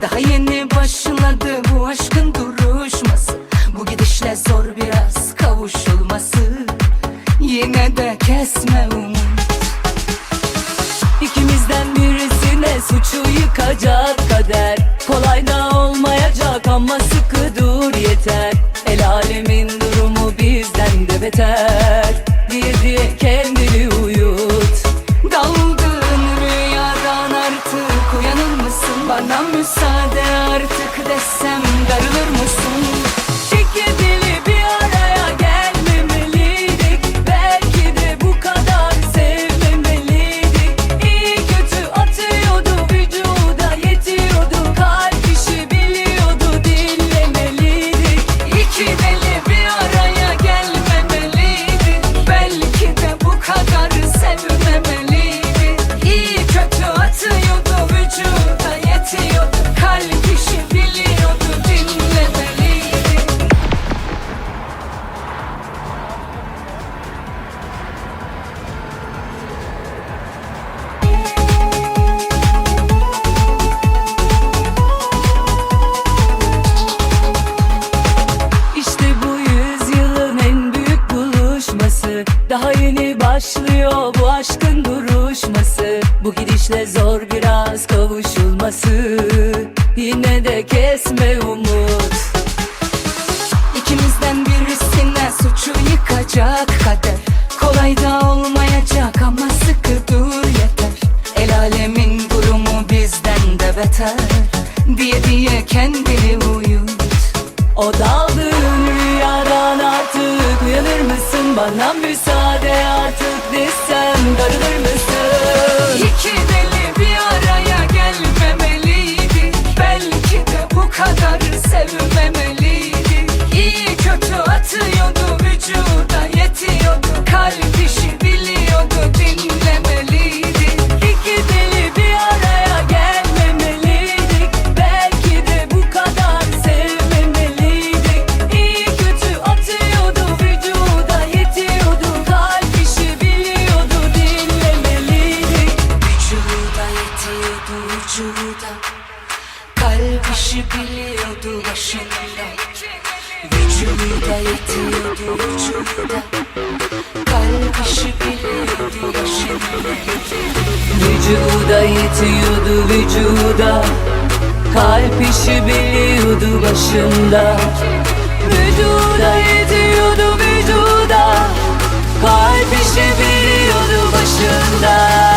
Daha yeni başladı bu aşkın duruşması. Bu gidişle zor biraz kavuşulması. Yine de kesme umut. İkimizden birisine suçu yıkacak kader. Kolay da olmayacak ama sıkı dur yeter. El alemin durumu bizden de beter. Diye diye kendini uyut. Daldığın rüyadan artık uyanır mısın? Bana mısın? Desem darılır mısın? Çekimli bir araya gelmemeliydik Belki de bu kadar sevmemeliydik İyi kötü atıyordu vücuda yetiyordu. Kalp işi biliyordu dinlemeliydik İki deli bir araya gelmemeliydik Belki de bu kadar sevmemeliydik İyi kötü atıyordu vücuda yetiyordu. Kalp başlıyor bu aşkın duruşması. Bu gidişle zor biraz kavuşulması. Yine de kesme umut. İkimizden birisine suçu yıkacak kader. Kolay da olmayacak ama sıkı dur yeter. El alemin durumu bizden de beter. Diye diye kendini uyut. O daldığın rüyadan artık uyanır mısın? Bana müsaade artık desem darılır mısın? İki deli biliyordu başında. Vücuda yetiyordu vücuda Kalp işi biliyordu başında. Vücuda yetiyordu vücuda. Kalp işi biliyordu başında. Vücuda yetiyordu vücuda. Kalp işi biliyordu başında